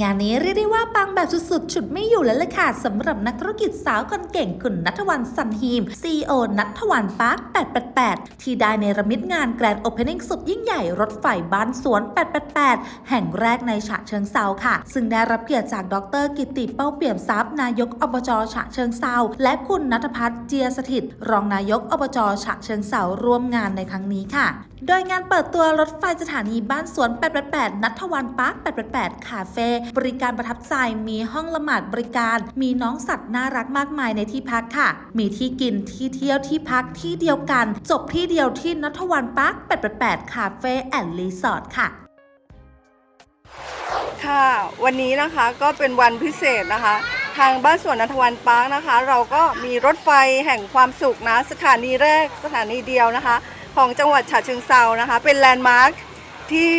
งานนี้เรียกได้ว่าปังแบบสุดๆ ฉุดไม่อยู่แล้วล่ะค่ะสำหรับนักธุรกิจสาวคนเก่งคุณนัทวันสันฮีม CEO นัทวันปาร์ค 888 ที่ได้ในระมิดงานแกรนด์โอเพนนิ่งสุดยิ่งใหญ่รถไฟบ้านสวน 888 แห่งแรกในฉะเชิงเซาค่ะ ซึ่งได้รับเกียรติจากดรกิติเป้าเปี่ยมทรัพย์นายกอบจฉะเชิงเซาและคุณนัทพัฒน์เจียสถิต รองนายกอบจฉะเชิงเซาร่วมงานในครั้งนี้ค่ะโดยงานเปิดตัวรถไฟสถานีบ้านสวน 888 นัทวันปาร์ค 888 คาเฟ่ บริการประทับใจ มีห้องละหมาดบริการ มีน้องสัตว์น่ารักมากมายในที่พักค่ะ มีที่กิน ที่เที่ยว ที่พัก ที่เดียวกัน จบที่เดียวที่นัทวันปาร์ค 888 คาเฟ่แอนด์รีสอร์ทค่ะ ค่ะ วันนี้นะคะก็เป็นวันพิเศษนะคะ ทางบ้านสวนนัทวันปาร์คนะคะ เราก็มีรถไฟแห่งความสุขนะ สถานีแรก สถานีเดียวนะคะ ของจังหวัดฉะเชิงเซานะคะ เป็นแลนด์มาร์คที่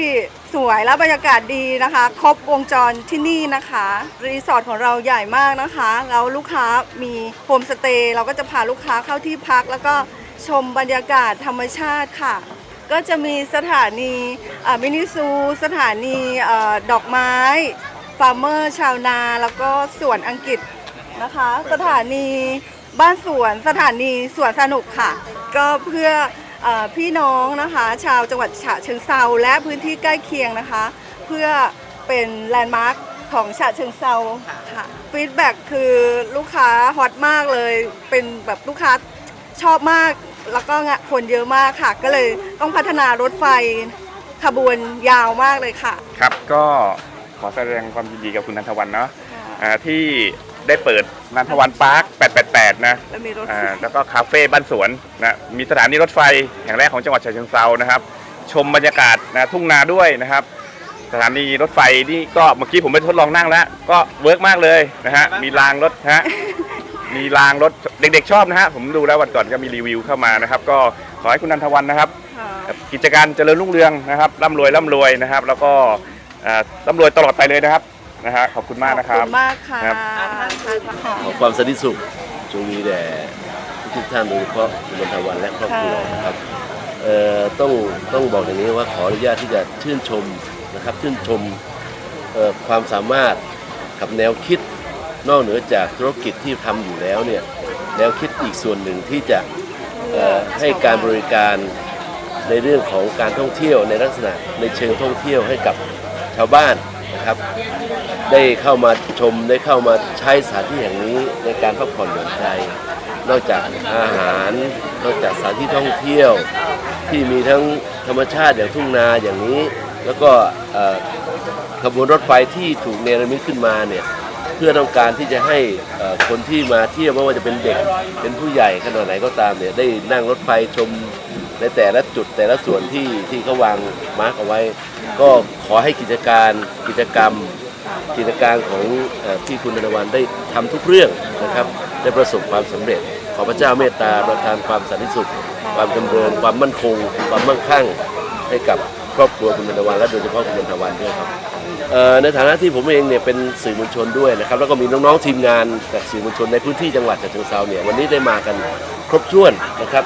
สวยและบรรยากาศดีนะคะ ครบวงจรที่นี่นะคะ รีสอร์ทของเราใหญ่มากนะคะ แล้วลูกค้ามีโฮมสเตย์เราก็จะพาลูกค้าเข้าที่พัก แล้วก็ชมบรรยากาศธรรมชาติค่ะ ก็จะมีสถานีมินิซู สถานีออดอกไม้ฟาร์มเมอร์ชาวนา แล้วก็สวนอังกฤษนะคะ สถานีบ้านสวนสถานีสวนสนุกค่ะ ก็เพื่อ พี่น้องนะคะชาวจังหวัดฉะเชิงเซาและพื้นที่ใกล้เคียงนะคะ เพื่อเป็นแลนด์มาร์คของฉะเชิงเซาค่ะฟีดแบ็กคือลูกค้าฮอตมากเลย เป็นแบบลูกค้าชอบมากแล้วก็งะคนเยอะมากค่ะ ก็เลยต้องพัฒนารถไฟขบวนยาวมากเลยค่ะ ครับก็ขอแสดงความยินดีกับคุณนันทวันเนาะอ่าที่ ได้เปิดนันทวันปาร์ค 888 นะแล้วมีรถอ่าแล้วก็คาเฟ่บ้านสวนนะมีสถานีรถไฟแห่งแรกของจังหวัดฉะเชิงเซานะครับ ชมบรรยากาศนะทุ่งนาด้วยนะครับ สถานีรถไฟนี่ก็เมื่อกี้ผมไปทดลองนั่งแล้ว ก็เวิร์กมากเลยนะฮะมีรางรถฮะ มีรางรถเด็กๆชอบนะฮะผมดูแล้ววันก่อนก็มีรีวิวเข้ามานะครับ ก็ขอให้คุณนันทวันนะครับ ค่ะครับกิจการเจริญรุ่งเรืองนะครับร่ำรวยร่ำรวยนะครับ แล้วก็เอ่อร่ำรวยตลอดไปเลยนะครับ นะฮะขอบคุณมากนะคขรัอบ บคุณมากค่ะครับขอความสันติสุขจงมีแด่ทุกๆท่านโดยเฉพาะคุณบรรทวันและครอบครัวนะครับเอ่อต้องต้องบอกอย่างนี้ว่าขออนุญาตที่จะชื่นชมนะครับชื่นชมเอ่อความสามารถกับแนวคิดนอกเหนือจากธุรกิจที่ทำอยู่แล้วเนี่ยแนวคิดอีกส่วนหนึ่งที่จะเอ่อให้การบริการในเรื่องของการท่องเที่ยวในลักษณะในเชิงท่องเที่ยวให้กับชาวบ้าน นะครับได้เข้ามาชมได้เข้ามาใช้สถานที่แห่งนี้ในการพักผ่อนหย่อนใจ นอกจากอาหาร นอกจากสถานที่ท่องเที่ยวที่มีทั้งธรรมชาติอย่างทุ่งนาอย่างนี้ แล้วก็ขบวนรถไฟที่ถูกเนรมิตขึ้นมาเนี่ยเพื่อต้องการที่จะให้คนที่มาเที่ยวไม่ว่าจะเป็นเด็กเป็นผู้ใหญ่ขนาดไหนก็ตามเนี่ยได้นั่งรถไฟชมในแต่ละจุดแต่ละส่วนที่ที่เขาวางมาร์กเอาไว้ ก็ขอให้กิจการกิจกรรม กิจการของที่คุณธนวันได้ทำทุกเรื่องนะครับได้ประสบความสำเร็จ ขอพระเจ้าเมตตาประทานความสันติสุข ความจำเริญ ความมั่นคง ความมั่งคั่งให้กับครอบครัวคุณธนวันและโดยเฉพาะคุณธนวันด้วยครับในฐานะที่ผมเองเนี่ยเป็นสื่อมวลชนด้วยนะครับแล้วก็มีน้องๆทีมงานจากสื่อมวลชนในพื้นที่จังหวัดฉะเชิงเทราเนี่ยวันนี้ได้มากันครบถ้วนนะครับ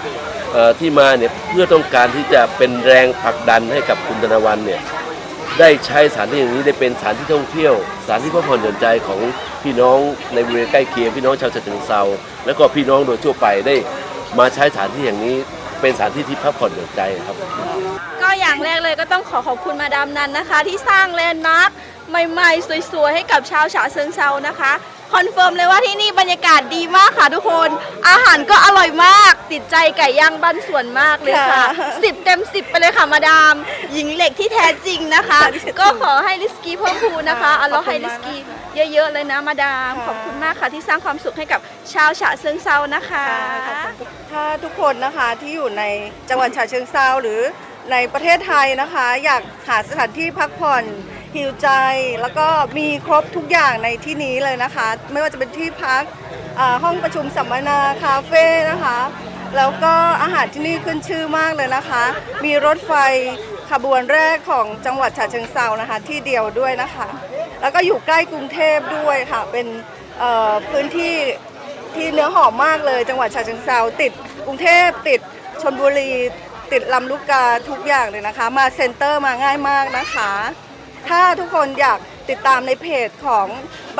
ที่มาเนี่ยเพื่อต้องการที่จะเป็นแรงผลักดันให้กับคุณธนวันเนี่ยได้ใช้สถานที่อย่างนี้ได้เป็นสถานที่ท่องเที่ยวสถานที่พักผ่อนหย่อนใจของพี่น้องในบริเวณใกล้เคียงพี่น้องชาวฉะเชิงเซาแล้วก็พี่น้องโดยทั่วไปได้มาใช้สถานที่อย่างนี้เป็นสถานที่ที่พักผ่อนหย่อนใจครับ ก็อย่างแรกเลยก็ต้องขอขอบคุณมาดามนันนะคะ ที่สร้างแลนด์มาร์คใหม่ ๆ สวยๆให้กับชาวฉะเชิงเซานะคะ คอนเฟิร์มเลยว่าที่นี่บรรยากาศดีมากค่ะทุกคน อาหารก็อร่อยมาก ติดใจไก่ย่างบ้านสวนมากเลยค่ะค่ะสิบเต็มสิบไปเลยค่ะมาดาม หญิงเหล็กที่แท้จริงนะคะ ก็ขอให้ลิสกี้เพิ่มพูนนะคะอัลลอฮ์ให้ลิสกี้เยอะๆเลยนะมาดามขอบคุณมากค่ะที่สร้างความสุขให้กับชาวฉะเชิงเซานะคะ ถ้าทุกคนนะคะที่อยู่ในจังหวัดฉะเชิงเซาหรือในประเทศไทยนะคะ อยากหาสถานที่พักผ่อน หิวใจแล้วก็มีครบทุกอย่างในที่นี้เลยนะคะ ไม่ว่าจะเป็นที่พักห้องประชุมสัมมนาคาเฟ่นะคะ แล้วก็อาหารที่นี่ขึ้นชื่อมากเลยนะคะ มีรถไฟขบวนแรกของจังหวัดฉะเชิงเซานะคะ ที่เดียวด้วยนะคะ แล้วก็อยู่ใกล้กรุงเทพด้วยค่ะ เป็นพื้นที่ที่เนื้อหอมมากเลย จังหวัดฉะเชิงเซาติดกรุงเทพติดชนบุรีติดลำลูกกาทุกอย่างเลยนะคะ มาเซ็นเตอร์มาง่ายมากนะคะ ถ้าทุกคนอยากติดตามในเพจของ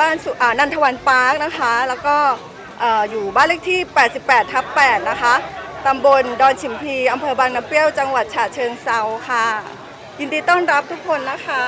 บ้านสุอานันทวันปาร์คนะคะ แล้วก็เอ่ออยู่บ้านเลขที่ 88 ทับ 8 นะคะตำบลดอนฉิมพีอำเภอบางน้ำเปรี้ยว จังหวัดฉะเชิงเซาค่ะ ยินดีต้อนรับทุกคนนะคะ